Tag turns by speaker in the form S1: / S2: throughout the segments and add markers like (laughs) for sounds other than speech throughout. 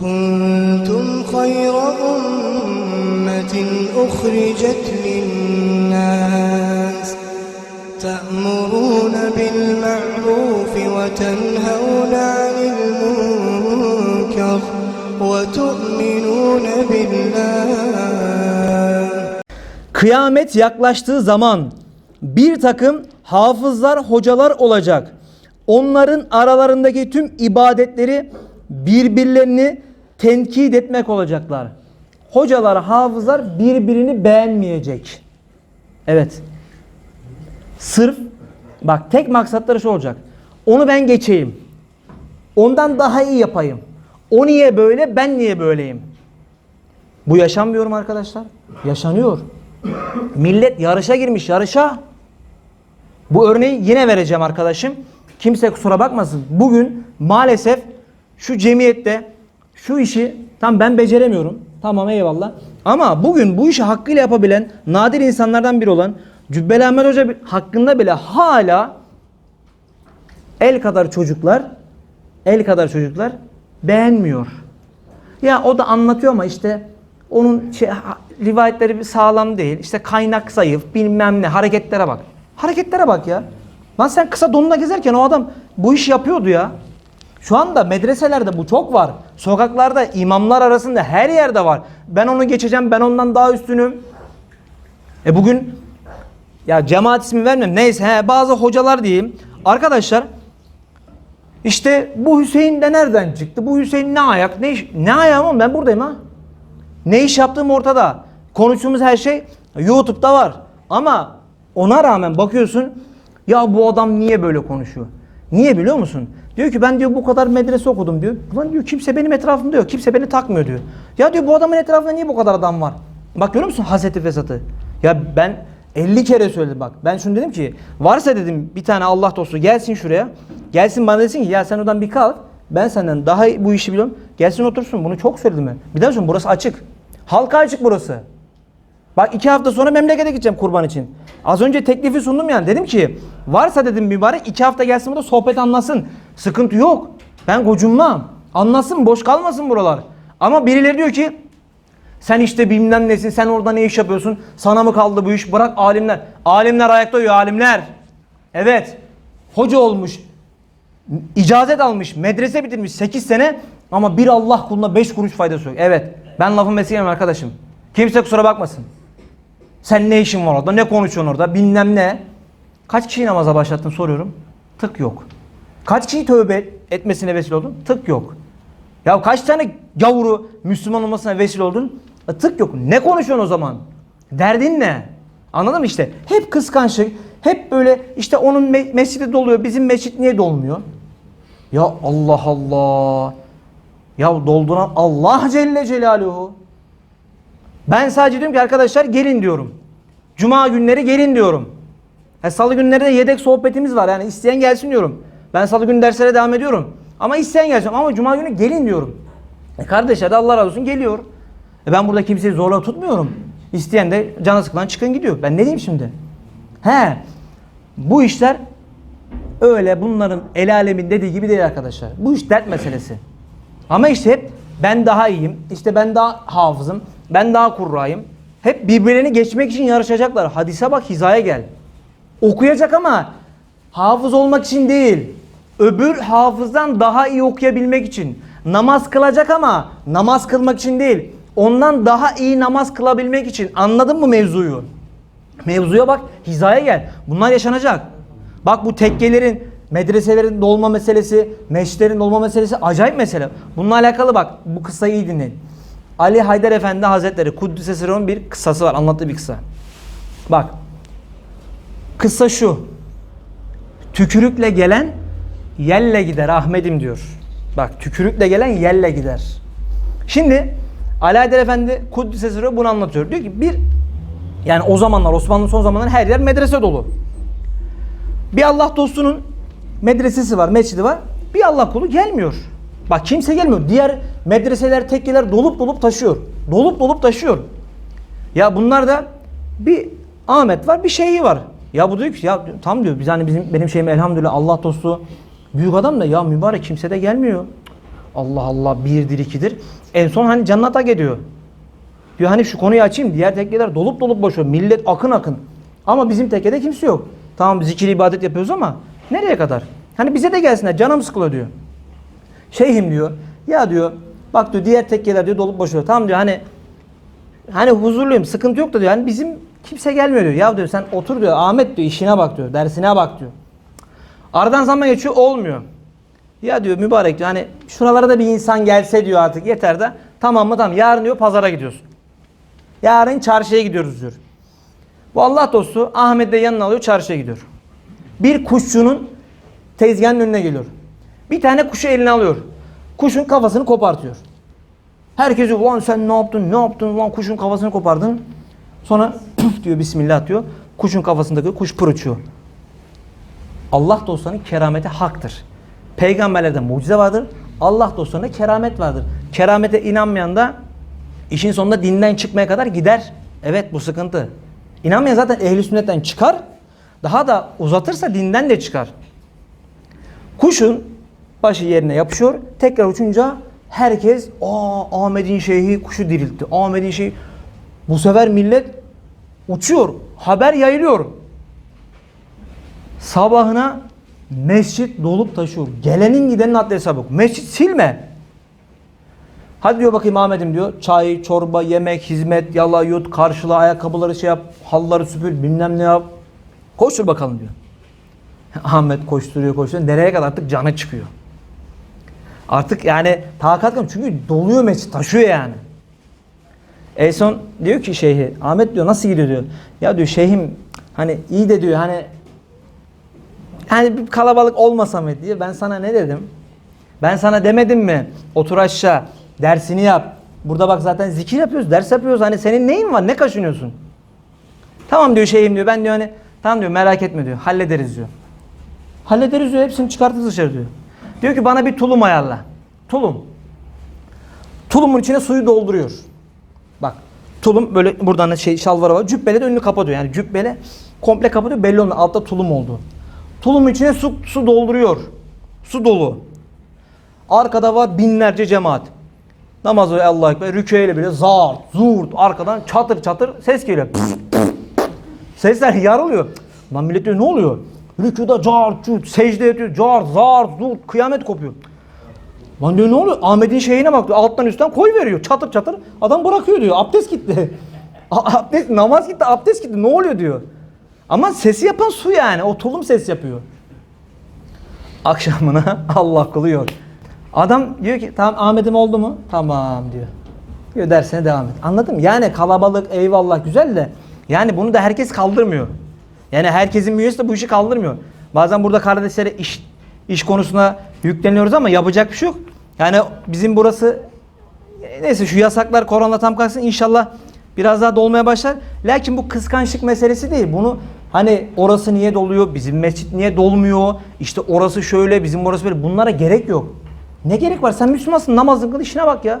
S1: كنتم خير أمة أخرجت للناس تأمرون بالمعروف وتنهون عن المنكر وتؤمنون بالله
S2: Kıyamet yaklaştığı zaman bir takım hafızlar, hocalar olacak. Onların aralarındaki tüm ibadetleri birbirlerini tenkit etmek olacaklar. Hocalar, hafızlar birbirini beğenmeyecek. Evet. Sırf bak tek maksatları şu olacak. Onu ben geçeyim. Ondan daha iyi yapayım. O niye böyle, ben niye böyleyim? Bu yaşanmıyor mu arkadaşlar? Yaşanıyor. Millet yarışa girmiş yarışa. Bu örneği yine vereceğim arkadaşım. Kimse kusura bakmasın. Bugün maalesef şu cemiyette şu işi tam ben beceremiyorum. Tamam eyvallah. Ama bugün bu işi hakkıyla yapabilen nadir insanlardan biri olan Cübbeli Ahmet Hoca hakkında bile hala el kadar çocuklar el kadar çocuklar beğenmiyor. Ya o da anlatıyor ama işte onun şey, rivayetleri sağlam değil. İşte kaynak zayıf, bilmem ne. Hareketlere bak. Hareketlere bak ya. Lan sen kısa donla gezerken o adam bu işi yapıyordu ya. Şu anda medreselerde bu çok var. Sokaklarda, imamlar arasında her yerde var. Ben onu geçeceğim, ben ondan daha üstünüm. E bugün ya cemaat ismi vermem. Neyse he, bazı hocalar diyeyim. Arkadaşlar işte bu Hüseyin de nereden çıktı? Bu Hüseyin ne ayak? Ne iş? Ne ayağım oğlum ben buradayım ha. Ne iş yaptığım ortada. Konuştuğumuz her şey YouTube'da var. Ama ona rağmen bakıyorsun ya bu adam niye böyle konuşuyor? Niye biliyor musun? Diyor ki ben diyor bu kadar medrese okudum diyor. Ulan diyor kimse benim etrafımda yok. Kimse beni takmıyor diyor. Ya diyor bu adamın etrafında niye bu kadar adam var? Bak görüyor musun haseti fesatı? Ya ben 50 kere söyledim bak. Ben şunu dedim ki varsa dedim bir tane Allah dostu gelsin şuraya. Gelsin bana desin ki ya sen oradan bir kalk. Ben senden daha bu işi biliyorum. Gelsin otursun. Bunu çok söyledim ben. Bir daha söyleyeyim burası açık. Halka açık burası. Bak iki hafta sonra memlekete gideceğim kurban için. Az önce teklifi sundum yani. Dedim ki varsa dedim mübarek iki hafta gelsin burada sohbet anlasın. Sıkıntı yok. Ben gocunmam. Anlasın boş kalmasın buralar. Ama birileri diyor ki sen işte bilmem nesin, sen orada ne iş yapıyorsun, sana mı kaldı bu iş, bırak alimler. Alimler ayakta uyuyor, alimler. Evet, hoca olmuş, icazet almış, medrese bitirmiş 8 sene ama bir Allah kuluna 5 kuruş faydası yok. Evet, ben lafın mesleğim arkadaşım. Kimse kusura bakmasın. Sen ne işin var orada, ne konuşuyorsun orada, bilmem ne. Kaç kişiyi namaza başlattın soruyorum. Tık yok. Kaç kişiyi tövbe etmesine vesile oldun? Tık yok. Ya kaç tane gavuru Müslüman olmasına vesile oldun? E, tık yok. Ne konuşuyorsun o zaman? Derdin ne? Anladın mı işte? Hep kıskançlık, hep böyle işte onun me- mescidi doluyor, bizim mescit niye dolmuyor? Ya Allah Allah. Ya dolduran Allah Celle Celaluhu. Ben sadece diyorum ki arkadaşlar gelin diyorum. Cuma günleri gelin diyorum. Ha, salı günleri de yedek sohbetimiz var. Yani isteyen gelsin diyorum. Ben salı günü derslere devam ediyorum. Ama isteyen gelsin. Ama cuma günü gelin diyorum. E kardeşler de Allah razı olsun geliyor. E ben burada kimseyi zorla tutmuyorum. İsteyen de canı sıkılan çıkın gidiyor. Ben ne diyeyim şimdi? He. Bu işler öyle bunların el alemin dediği gibi değil arkadaşlar. Bu iş dert meselesi. Ama işte hep ben daha iyiyim, işte ben daha hafızım, ben daha kurrayım. Hep birbirlerini geçmek için yarışacaklar. Hadise bak hizaya gel. Okuyacak ama hafız olmak için değil. Öbür hafızdan daha iyi okuyabilmek için. Namaz kılacak ama namaz kılmak için değil. Ondan daha iyi namaz kılabilmek için. Anladın mı mevzuyu? Mevzuya bak, hizaya gel. Bunlar yaşanacak. Bak bu tekkelerin, medreselerin dolma meselesi, meşlerin dolma meselesi acayip mesele. Bununla alakalı bak bu kıssayı iyi dinleyin. Ali Haydar Efendi Hazretleri Kuddüs'e Sırrı'nın bir kıssası var. Anlattığı bir kıssa. Bak. Kıssa şu. Tükürükle gelen yelle gider Ahmet'im diyor. Bak tükürükle gelen yelle gider. Şimdi Haydar Efendi Kuddüs'e Sırrı bunu anlatıyor. Diyor ki bir yani o zamanlar Osmanlı'nın son zamanları her yer medrese dolu. Bir Allah dostunun medresesi var, mescidi var. Bir Allah kulu gelmiyor. Bak kimse gelmiyor. Diğer medreseler, tekkeler dolup dolup taşıyor. Dolup dolup taşıyor. Ya bunlar da bir Ahmet var, bir şeyi var. Ya bu diyor ki ya tam diyor biz hani bizim benim şeyim elhamdülillah Allah dostu büyük adam da ya mübarek kimse de gelmiyor. Allah Allah birdir ikidir. En son hani canına tak ediyor. Diyor hani şu konuyu açayım. Diğer tekkeler dolup dolup boşuyor. Millet akın akın. Ama bizim tekkede kimse yok. Tamam zikir ibadet yapıyoruz ama nereye kadar? Hani bize de gelsinler canım sıkılıyor diyor. Şeyhim diyor. Ya diyor bak diyor diğer tekkeler diyor dolup boşuyor. Tamam diyor hani hani huzurluyum sıkıntı yok da diyor. Hani bizim kimse gelmiyor diyor. Ya diyor sen otur diyor Ahmet diyor işine bak diyor. Dersine bak diyor. Aradan zaman geçiyor olmuyor. Ya diyor mübarek diyor hani şuralara da bir insan gelse diyor artık yeter de. Tamam mı tamam yarın diyor pazara gidiyorsun. Yarın çarşıya gidiyoruz diyor. Bu Allah dostu Ahmet de yanına alıyor çarşıya gidiyor. Bir kuşçunun tezgahının önüne geliyor. Bir tane kuşu eline alıyor. Kuşun kafasını kopartıyor. Herkes diyor ulan sen ne yaptın ne yaptın ulan kuşun kafasını kopardın. Sonra püf diyor bismillah diyor. Kuşun kafasındaki kuş pır uçuyor. Allah dostlarının kerameti haktır. Peygamberlerde mucize vardır. Allah dostlarında keramet vardır. Keramete inanmayan da işin sonunda dinden çıkmaya kadar gider. Evet bu sıkıntı. İnanmayan zaten ehli sünnetten çıkar. Daha da uzatırsa dinden de çıkar. Kuşun başı yerine yapışıyor. Tekrar uçunca herkes aa Ahmet'in şeyhi kuşu diriltti. Ahmet'in şeyhi. Bu sefer millet uçuyor. Haber yayılıyor. Sabahına mescit dolup taşıyor. Gelenin gidenin adli hesabı yok. Mescit silme. Hadi diyor bakayım Ahmet'im diyor. Çay, çorba, yemek, hizmet, yala yut, karşıla, ayakkabıları şey yap, halıları süpür, bilmem ne yap. Koştur bakalım diyor. (laughs) Ahmet koşturuyor koşturuyor. Nereye kadar artık canı çıkıyor. Artık yani takat kalmıyor. Çünkü doluyor mescit, taşıyor yani. En son diyor ki şeyhi, Ahmet diyor nasıl gidiyor diyor. Ya diyor şeyhim hani iyi de diyor hani hani bir kalabalık olmasa mı diye ben sana ne dedim? Ben sana demedim mi? Otur aşağı, dersini yap. Burada bak zaten zikir yapıyoruz, ders yapıyoruz. Hani senin neyin var? Ne kaşınıyorsun? Tamam diyor şeyhim diyor. Ben diyor hani tamam diyor merak etme diyor. Hallederiz diyor. Hallederiz diyor. Hepsini çıkartırız dışarı diyor. Diyor ki bana bir tulum ayarla. Tulum. Tulumun içine suyu dolduruyor. Bak tulum böyle buradan da şey şalvarı var. Cübbele de önünü kapatıyor. Yani cübbele komple kapatıyor. Belli olmuyor. Altta tulum oldu. Tulumun içine su, su dolduruyor. Su dolu. Arkada var binlerce cemaat. Namaz ve Allah'a ekber. Rüküyle bile zart, zurt. Arkadan çatır çatır ses geliyor. Sesler yarılıyor. Lan millet diyor ne oluyor? Rükuda cart, cut, secde ediyor. Cart, zart, zurt. Kıyamet kopuyor. Lan diyor ne oluyor? Ahmet'in şeyine bak diyor. Alttan üstten koy veriyor. Çatır çatır. Adam bırakıyor diyor. Abdest gitti. (laughs) Abdest, namaz gitti, abdest gitti. Ne oluyor diyor. Ama sesi yapan su yani. O tulum ses yapıyor. Akşamına (laughs) Allah kılıyor. Adam diyor ki tamam Ahmet'im oldu mu? Tamam diyor. Diyor dersine devam et. Anladın mı? Yani kalabalık eyvallah güzel de yani bunu da herkes kaldırmıyor. Yani herkesin bünyesi de bu işi kaldırmıyor. Bazen burada kardeşlere iş iş konusuna yükleniyoruz ama yapacak bir şey yok. Yani bizim burası e, neyse şu yasaklar korona tam kalksın inşallah biraz daha dolmaya başlar. Lakin bu kıskançlık meselesi değil. Bunu hani orası niye doluyor, bizim mescit niye dolmuyor, işte orası şöyle, bizim orası böyle. Bunlara gerek yok. Ne gerek var? Sen Müslümansın, namazın kıl, işine bak ya.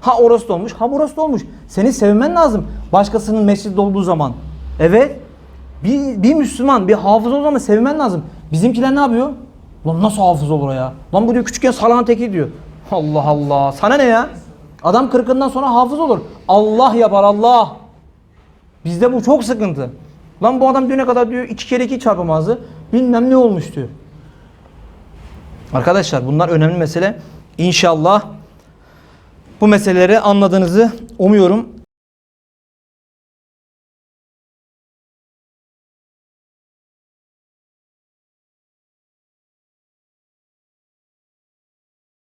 S2: Ha orası dolmuş, ha burası dolmuş. Seni sevmen lazım. Başkasının mescidi dolduğu zaman. Evet. Bir, bir Müslüman, bir hafız o zaman sevmen lazım. Bizimkiler ne yapıyor? Lan nasıl hafız olur ya? Lan bu diyor küçükken salağın teki diyor. Allah Allah. Sana ne ya? Adam kırkından sonra hafız olur. Allah yapar Allah. Bizde bu çok sıkıntı. Lan bu adam düne kadar diyor iki kere iki çarpamazdı. Bilmem ne olmuş diyor. Arkadaşlar bunlar önemli mesele. İnşallah bu meseleleri anladığınızı umuyorum.